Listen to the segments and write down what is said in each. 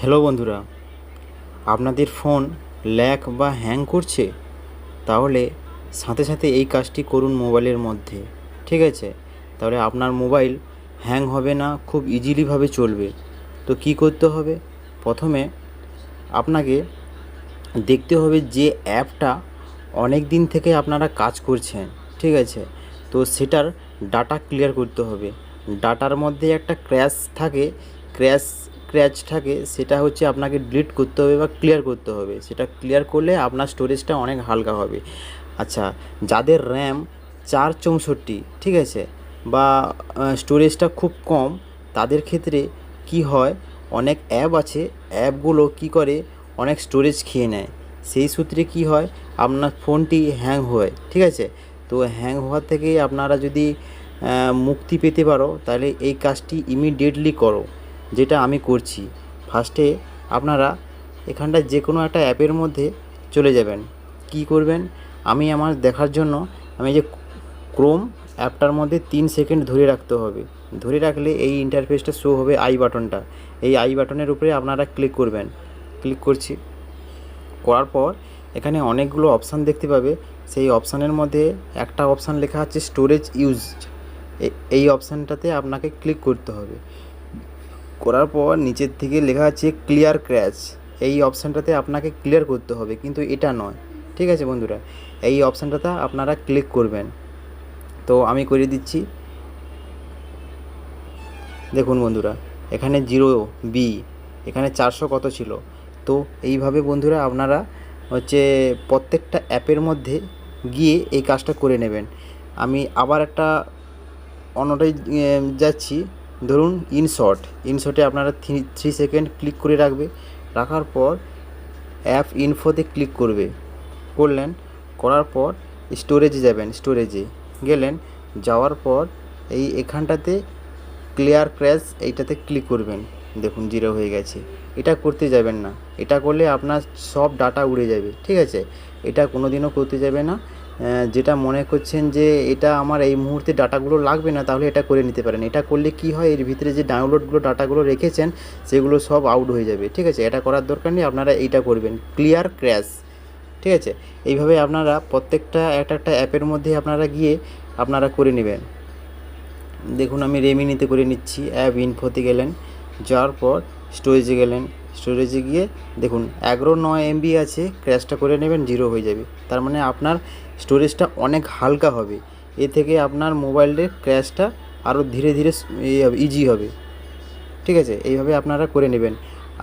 Hello বন্ধুরা, আপনাদের phone lack বা হ্যাং করছে? তাহলে সাথে সাথে এই কাজটি করুন মোবাইলের মধ্যে, ঠিক আছে? তাহলে আপনার মোবাইল হ্যাং হবে না, খুব ইজিলিভাবে চলবে। তো কী করতে হবে? প্রথমে আপনাকে দেখতে হবে যে অ্যাপটা অনেক দিন থেকে আপনারা কাজ করছেন, ঠিক আছে? তো সেটার ডাটা ক্লিয়ার করতে হবে। ডাটার মধ্যে একটা ক্র্যাশ থাকে, ক্র্যাশ ক্র্যাচ থাকে, সেটা হচ্ছে আপনাকে ডিলিট করতে হবে বা ক্লিয়ার করতে হবে। সেটা ক্লিয়ার করলে আপনার স্টোরেজটা অনেক হালকা হবে। আচ্ছা যাদের র্যাম চার চৌষট্টি, ঠিক আছে, বা স্টোরেজটা খুব কম, তাদের ক্ষেত্রে কি হয়, অনেক অ্যাপ আছে অ্যাপগুলো কি করে, অনেক স্টোরেজ খেয়ে নেয়। সেই সূত্রে কি হয়, আপনার ফোনটি হ্যাং হয়, ঠিক আছে? তো হ্যাং হওয়ার থেকে আপনারা যদি মুক্তি পেতে পারো, তাহলে এই কাজটি ইমিডিয়েটলি করো। যেটা আমি করছি। ফার্স্টে আপনারা এখানটা যে কোনো একটা অ্যাপের মধ্যে চলে যাবেন। কি করবেন? আমি আমার দেখার জন্য আমি যে ক্রোম অ্যাপটার মধ্যে তিন সেকেন্ড ধরে রাখতে হবে। ধরে রাখলে এই ইন্টারফেসটা শো হবে আই বাটনটা এই আই বাটনের উপরে আপনারা ক্লিক করবেন। ক্লিক করছি। করার পর এখানে অনেকগুলো অপশান দেখতে পাবে। সেই অপশানের মধ্যে একটা অপশান লেখা আছে স্টোরেজ ইউজড এই অপশানটাতে আপনাকে ক্লিক করতে হবে। করার পর নিচের থেকে লেখা আছে ক্লিয়ার ক্র্যাচ এই অপশানটাতে আপনাকে ক্লিয়ার করতে হবে কিন্তু এটা নয়। ঠিক আছে বন্ধুরা এই অপশানটাতে আপনারা ক্লিক করবেন। তো আমি করে দিচ্ছি। দেখুন বন্ধুরা এখানে জিরো বি এখানে চারশো কত ছিল? তো এইভাবে বন্ধুরা আপনারা হচ্ছে প্রত্যেকটা অ্যাপের মধ্যে গিয়ে এই কাজটা করে নেবেন। আমি আবার একটা অন্যটায় এ, যাচ্ছি। ধরুন ইনশর্ট ইনশর্টে আপনারা থ্রি থ্রি সেকেন্ড ক্লিক করে রাখবে, রাখার পর অ্যাপ ইনফোতে ক্লিক করবে। করলেন, করার পর স্টোরেজে যাবেন স্টোরেজে গেলেন, যাওয়ার পর এই এখানটাতে ক্লিয়ার ক্র্যাশ এইটাতে ক্লিক করবেন। দেখুন জিরো হয়ে গেছে। এটা করতে যাবেন না। এটা করলে আপনার সব ডাটা উড়ে যাবে। ঠিক আছে? এটা কোনো দিনও করতে যাবে না। যেটা মনে করছেন যে এটা আমার এই মুহূর্তে ডাটাগুলো লাগবে না, তাহলে এটা করে নিতে পারেন। এটা করলে কি হয়, এর ভিতরে যে ডাউনলোডগুলো ডাটাগুলো রেখেছেন, সেগুলো সব আউট হয়ে যাবে, ঠিক আছে? এটা করার দরকার নেই, আপনারা এইটা করবেন। ক্লিয়ার ক্র্যাশ ঠিক আছে? এইভাবে আপনারা প্রত্যেকটা, একটা একটা অ্যাপের মধ্যে আপনারা গিয়ে আপনারা করে নেবেন। দেখুন, আমি রেমিনিতে করে নিচ্ছি, অ্যাপ ইনফোতে গেলেন, যাওয়ার পর স্টোরেজে গেলেন স্টোরেজে গিয়ে দেখুন, এগারো নয় এমবি আছে ক্র্যাশটা করে নেবেন জিরো হয়ে যাবে। তার মানে আপনার স্টোরেজটা অনেক হালকা হবে। এ থেকে আপনার মোবাইলের ক্র্যাশটা আরও ধীরে ধীরে ইজি হবে ঠিক আছে? এইভাবে আপনারা করে নেবেন।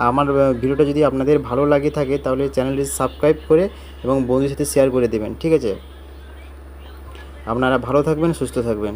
আমার ভিডিওটা যদি আপনাদের ভালো লাগে থাকে, তাহলে চ্যানেলটি সাবস্ক্রাইব করে এবং বন্ধুদের সাথে শেয়ার করে দেবেন। ঠিক আছে? আপনারা ভালো থাকবেন, সুস্থ থাকবেন।